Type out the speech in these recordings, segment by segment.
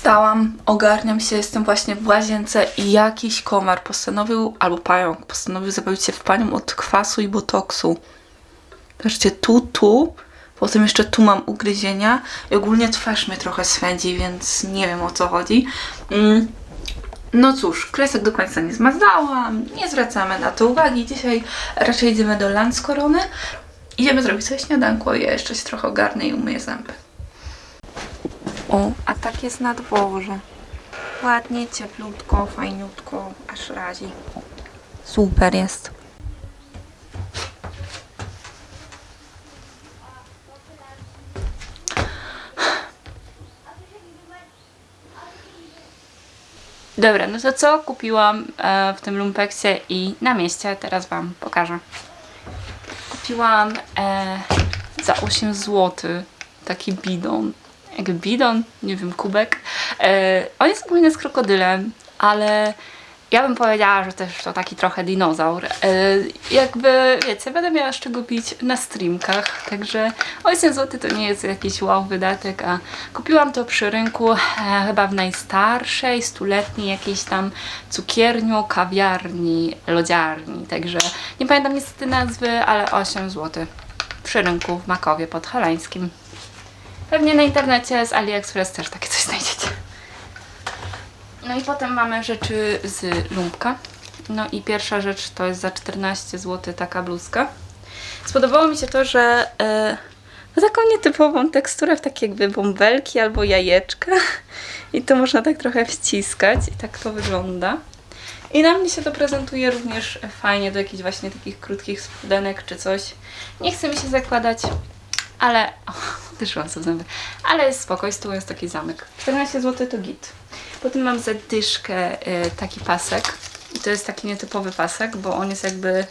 Wstałam, ogarniam się, jestem właśnie w łazience i jakiś komar postanowił, albo pająk, postanowił zabawić się w panią od kwasu i botoksu. Zobaczcie, tu, tu, potem jeszcze tu mam ugryzienia i ogólnie twarz mnie trochę swędzi, więc nie wiem o co chodzi. Mm. No cóż, kresek do końca nie zmazałam, nie zwracamy na to uwagi. Dzisiaj raczej idziemy do Lanskorony. Idziemy zrobić sobie śniadanko ja jeszcze się trochę ogarnę i umyję zęby. O, a tak jest na dworze. Ładnie, cieplutko, fajniutko, aż razi. Super jest. Dobra, no to co kupiłam e, w tym lumpeksie i na mieście teraz Wam pokażę. Kupiłam e, za 8 zł taki bidon. Jakby bidon, nie wiem, kubek. E, on jest ogólnie z krokodylem, ale ja bym powiedziała, że też to taki trochę dinozaur. E, jakby, wiecie, będę miała z czego pić na streamkach, także 8 zł to nie jest jakiś wow wydatek, a kupiłam to przy rynku e, chyba w najstarszej, stuletniej jakiejś tam cukierniu, kawiarni, lodziarni, także nie pamiętam niestety nazwy, ale 8 zł przy rynku w Makowie podhalańskim. Pewnie na internecie z AliExpress też takie coś znajdziecie. No i potem mamy rzeczy z lumpka. No i pierwsza rzecz to jest za 14 zł taka bluzka. Spodobało mi się to, że e, ma taką nietypową teksturę w takie jakby bąbelki albo jajeczka. I to można tak trochę wciskać i tak to wygląda. I na mnie się to prezentuje również fajnie do jakichś właśnie takich krótkich spodenek czy coś. Nie chce mi się zakładać, ale... O, uderzyłam sobie w zęby. Ale jest spoko, z jest taki zamek. 14 zł to git. Potem mam za dyszkę y, taki pasek. I to jest taki nietypowy pasek, bo on jest jakby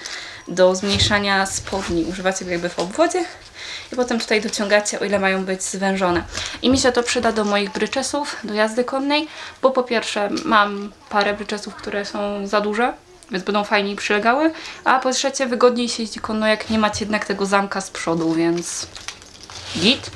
do zmniejszania spodni. Używacie go jakby w obwodzie i potem tutaj dociągacie, o ile mają być zwężone. I mi się to przyda do moich bryczesów, do jazdy konnej, bo po pierwsze mam parę bryczesów, które są za duże, więc będą fajniej przylegały, a po trzecie wygodniej się jeździ konno, jak nie macie jednak tego zamka z przodu, więc git.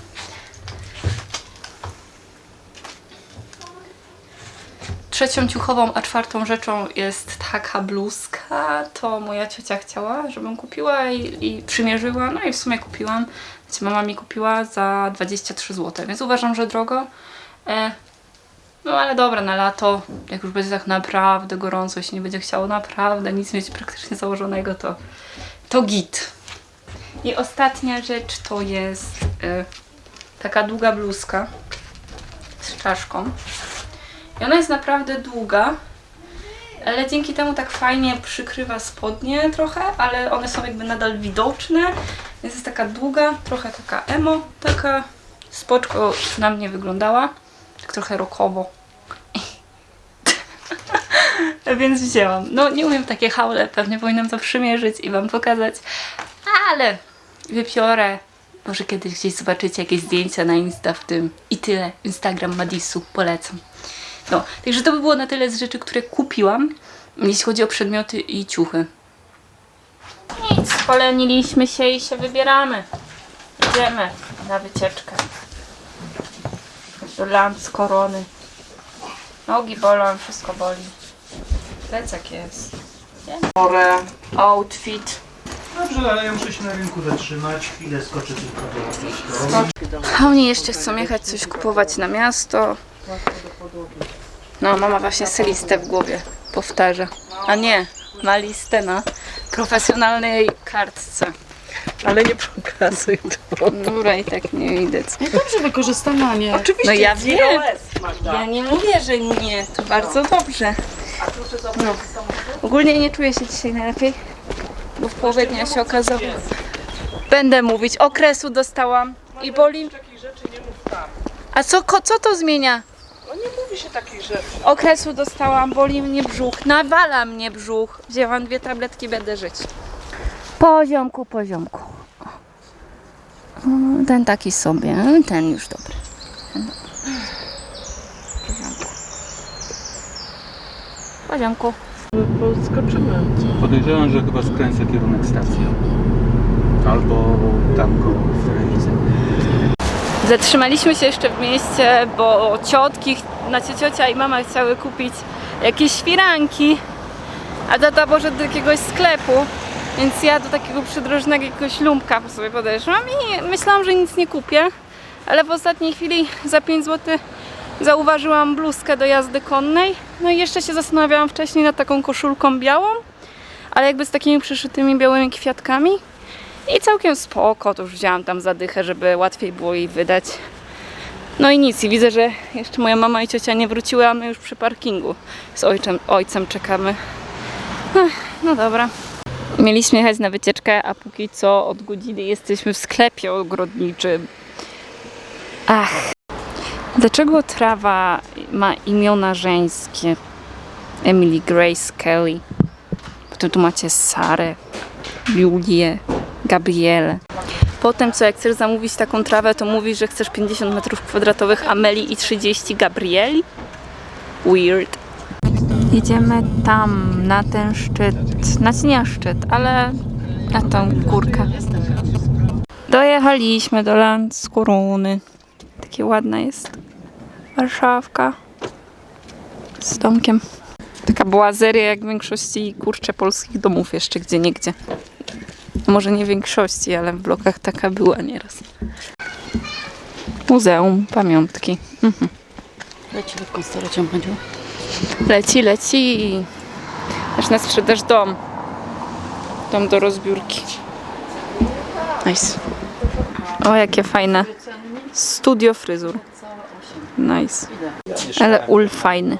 Trzecią ciuchową, a czwartą rzeczą jest taka bluzka. To moja ciocia chciała, żebym kupiła i, i przymierzyła. No i w sumie kupiłam. Mama mi kupiła za 23 zł, więc uważam, że drogo. E, no ale dobra, na lato, jak już będzie tak naprawdę gorąco, jeśli nie będzie chciało naprawdę nic mieć praktycznie założonego, to, to git. I ostatnia rzecz to jest e, taka długa bluzka z czaszką. I ona jest naprawdę długa, ale dzięki temu tak fajnie przykrywa spodnie trochę, ale one są jakby nadal widoczne, więc jest taka długa, trochę taka emo, taka spoczko na mnie wyglądała, tak trochę rockowo. więc wzięłam. No nie umiem takie haule, pewnie powinnam to przymierzyć i Wam pokazać, ale wypiorę. Może kiedyś gdzieś zobaczycie jakieś zdjęcia na Insta w tym. I tyle. Instagram Madisu. Polecam. No, także to by było na tyle z rzeczy, które kupiłam, jeśli chodzi o przedmioty i ciuchy. Nic, poleniliśmy się i się wybieramy. Idziemy na wycieczkę. Do Lands Korony. Nogi bolą, wszystko boli. Plecak jest. Porę. Outfit. Dobrze, ale ja muszę się na rynku zatrzymać. Chwilę skoczę tylko do A oni jeszcze chcą jechać coś kupować na miasto. No, mama właśnie se listę w głowie powtarza. A nie, ma listę na profesjonalnej kartce. Ale nie pokazuj to. Dobra, i tak nie widać. No dobrze wykorzystane, a nie. Oczywiście. No ja wiem. Ja nie mówię, że nie, to bardzo dobrze. No. Ogólnie nie czuję się dzisiaj najlepiej, bo w połowie dnia się okazało. Będę mówić, okresu dostałam i boli. Takich rzeczy nie mów tam. A co, ko- co to zmienia? No nie mówi się takich rzeczy. Okresu dostałam, boli mnie brzuch, nawala mnie brzuch. Wzięłam dwie tabletki, będę żyć. Poziomku, poziomku. O, Ten taki sobie, ten już dobry. Ten dobry. Poziomku. Poziomku. Skoczymy. Podejrzewam, że chyba skręcę kierunek stacji. Albo tam go w. Zatrzymaliśmy się jeszcze w mieście, bo ciotki, znaczy ciocia i mama chciały kupić jakieś firanki, a tata poszedł do jakiegoś sklepu, więc ja do takiego przydrożnego jakiegoś lumpka sobie podeszłam i myślałam, że nic nie kupię, ale w ostatniej chwili za 5 zł zauważyłam bluzkę do jazdy konnej, no i jeszcze się zastanawiałam wcześniej nad taką koszulką białą, ale jakby z takimi przyszytymi białymi kwiatkami i całkiem spoko, to już wzięłam tam zadychę, żeby łatwiej było jej wydać. No i nic, i widzę, że jeszcze moja mama i ciocia nie wróciły, a my już przy parkingu z ojcem, ojcem czekamy. Ech, no dobra. Mieliśmy jechać na wycieczkę, a póki co od godziny jesteśmy w sklepie ogrodniczym. Ach. Dlaczego trawa ma imiona żeńskie? Emily Grace Kelly. Potem tu macie Sarę, Julię, Gabrielę. Potem co, jak chcesz zamówić taką trawę, to mówisz, że chcesz 50 metrów kwadratowych Ameli i 30 Gabrieli? Weird. Jedziemy tam, na ten szczyt. Znaczy nie szczyt, ale na tą górkę. Dojechaliśmy do Landskrony. Takie ładna jest Warszawka. Z domkiem. Taka błazeria jak w większości kurcze polskich domów jeszcze gdzie niegdzie. Może nie w większości, ale w blokach taka była nieraz. Muzeum, pamiątki. Mhm. Leci lekką starocią będzie. Leci, leci. Aż na sprzedaż dom. Dom do rozbiórki. Nice. O, jakie fajne. Studio fryzur. Nice. Ale ul fajny.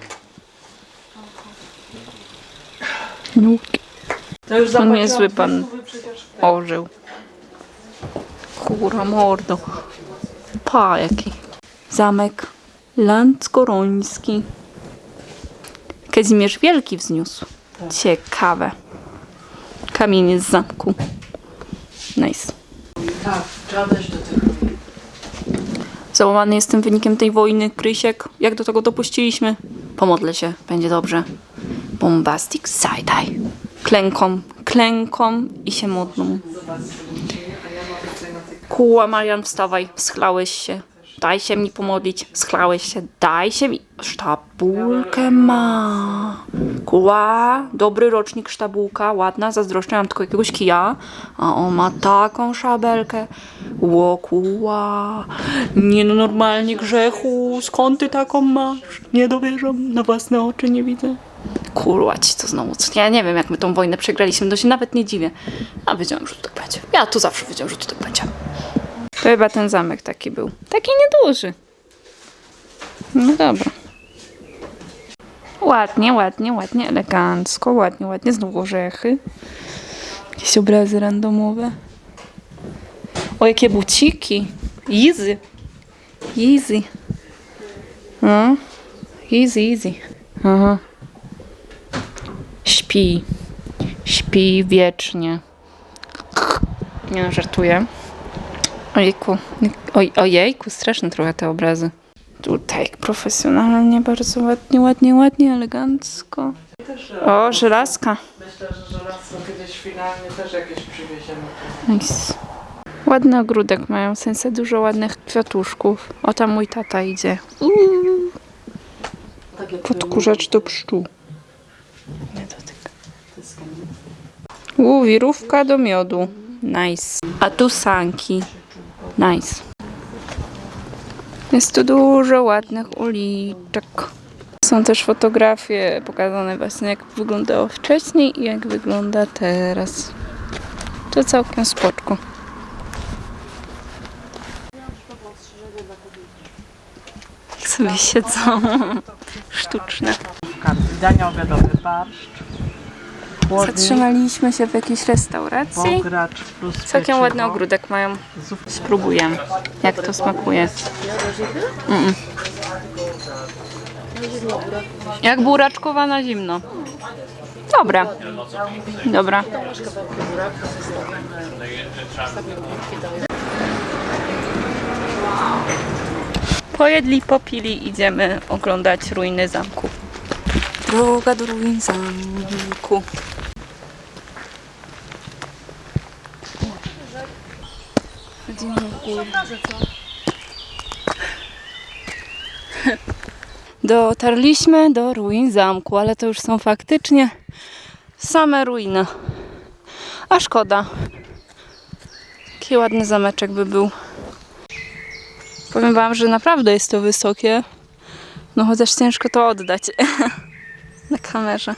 To już On niezły pan orzeł. Kura mordo. Pa jaki. Zamek Landskoroński. Kazimierz Wielki wzniósł. Ciekawe. Kamienie z zamku. Nice. Tak, trzeba dojść do tego. Załamany jestem wynikiem tej wojny, Krysiek. Jak do tego dopuściliśmy? Pomodlę się, będzie dobrze. Bombastic side-eye. Klęką, klęką i się modlą. Kuła, Marian, wstawaj, schlałeś się. Daj się mi pomodlić, schlałeś się, daj się mi. Sztabulkę ma. Kuła, dobry rocznik sztabulka, ładna, zazdroszczę, mam tylko jakiegoś kija. A on ma taką szabelkę. Ło, kuła. Nie no, normalnie grzechu, skąd ty taką masz? Nie dowierzam, na własne oczy nie widzę. Kurwa ci to znowu. Ja nie wiem, jak my tą wojnę przegraliśmy, to się nawet nie dziwię. A wiedziałam, że to tak będzie. Ja tu zawsze wiedziałam, że to tak będzie. To chyba ten zamek taki był. Taki nieduży. No dobra. Ładnie, ładnie, ładnie, elegancko, ładnie, ładnie. Znowu orzechy. Jakieś obrazy randomowe. O, jakie buciki. Easy. Easy. No. Easy, easy. Aha. Śpi. Śpi wiecznie. Nie no, żartuję. Ojejku. Oj, ojejku, straszne trochę te obrazy. Tutaj profesjonalnie, bardzo ładnie, ładnie, ładnie, elegancko. O, żelazka. Myślę, że raz kiedyś finalnie też jakieś przywieziemy. Nice. Ładny ogródek mają, w sensie dużo ładnych kwiatuszków. O, tam mój tata idzie. Uuu, Tak podkurzacz do pszczół. Nie dotyk. Uuu, wirówka do miodu. Nice. A tu sanki. Nice. Jest tu dużo ładnych uliczek. Są też fotografie pokazane właśnie jak wyglądało wcześniej i jak wygląda teraz. To całkiem spoczko. Sobie siedzą sztuczne. Dania obiadowe, barszcz, Zatrzymaliśmy się w jakiejś restauracji. pogracz plus Całkiem pieczywo. ładny ogródek mają. Spróbuję, jak to smakuje. Mm-mm. Jak buraczkowa na zimno. Dobra. Dobra. Pojedli, popili, idziemy oglądać ruiny zamku. Droga do ruin zamku. Dotarliśmy do ruin zamku, ale to już są faktycznie same ruiny. A szkoda. Taki ładny zameczek by był. Powiem wam, że naprawdę jest to wysokie. No chociaż ciężko to oddać na kamerze.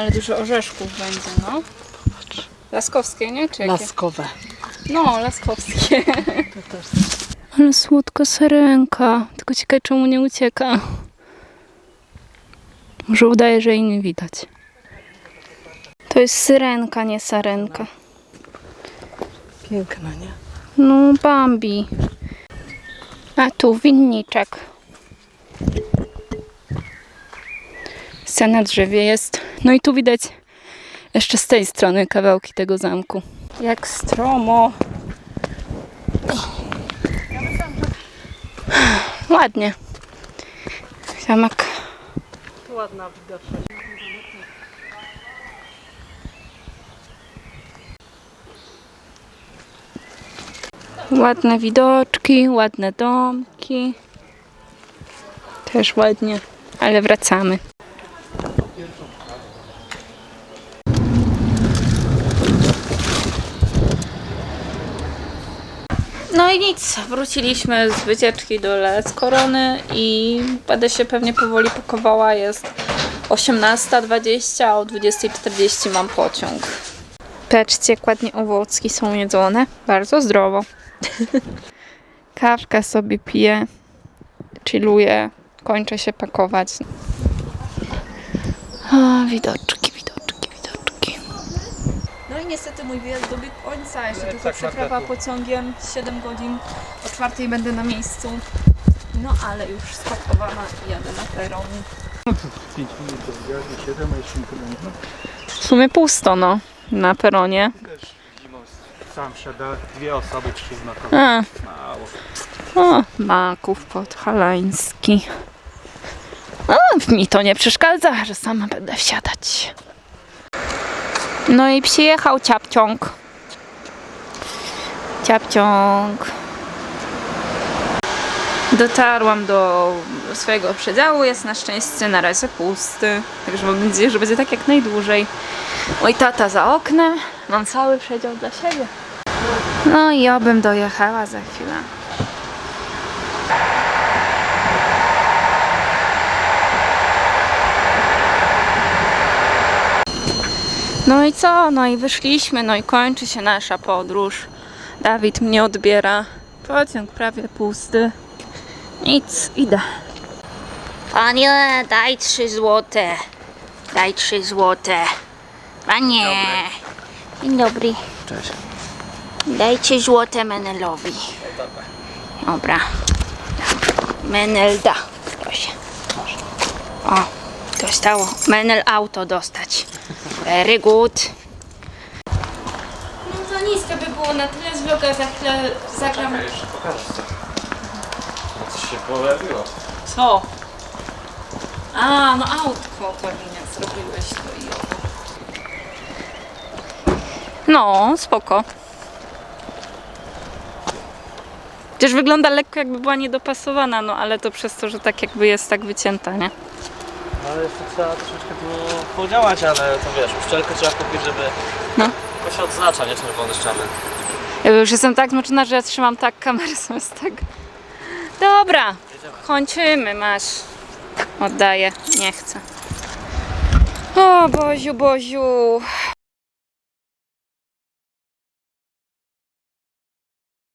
Ale dużo orzeszków będzie, no. Laskowskie, nie? Czy jakie? Laskowe. No, laskowskie. Ale słodka sarenka. Tylko ciekawe, czemu nie ucieka. Może udaje, że jej nie widać. To jest syrenka, nie sarenka. Piękna, nie? No, Bambi. A tu winniczek. Scena drzewie jest. No i tu widać jeszcze z tej strony kawałki tego zamku. Jak stromo. Ładnie. Zamek. Ładna widoczność. Ładne widoczki, ładne domki. Też ładnie, ale wracamy. Nic, wróciliśmy z wycieczki do Les Korony i będę się pewnie powoli pakowała. Jest 18.20, a o 20.40 mam pociąg. Patrzcie, jak ładnie owocki są jedzone. Bardzo zdrowo. Kawkę sobie piję, chilluję, kończę się pakować. A, widoczki, niestety mój wyjazd dobiegł końca. Jeszcze tylko przeprawa pociągiem 7 godzin. O czwartej będę na miejscu. No ale już spakowana i jadę na peron. 5 minut do zjazdu, 7, a jeszcze nie W sumie pusto, no, na peronie. Sam siada dwie osoby, trzy znakowe. A, Mało. O, Maków podhalański. O, mi to nie przeszkadza, że sama będę wsiadać. No i przyjechał ciapciąg. Ciapciąg. Dotarłam do swojego przedziału, jest na szczęście na razie pusty. Także mam nadzieję, że będzie tak jak najdłużej. Oj, tata za oknem, mam cały przedział dla siebie. No i obym dojechała za chwilę. No i co? No i wyszliśmy, no i kończy się nasza podróż. Dawid mnie odbiera. Pociąg prawie pusty. Nic, idę. Panie, daj trzy złote. Daj trzy złote. Panie. Dzień dobry. Cześć. Dajcie złote Menelowi. Dobra. Menel da. Proszę. O, dostało. Menel auto dostać. Very good. No to nic, to by było na tyle z vloga. Za chwilę zagram. Pokażcie. Coś się pojawiło. Co? A, no autko pewnie zrobiłeś to i owo. No, spoko. Chociaż wygląda lekko jakby była niedopasowana, no ale to przez to, że tak jakby jest tak wycięta, nie? Ale jeszcze trzeba troszeczkę było podziałać, ale to wiesz, uszczelkę trzeba kupić, żeby No. to się odznacza, nie czerwony szczamen. Ja już jestem tak zmęczona, że ja trzymam tak kamerę zamiast tak. Dobra, kończymy, masz. Oddaję, nie chcę. O Boziu, Boziu.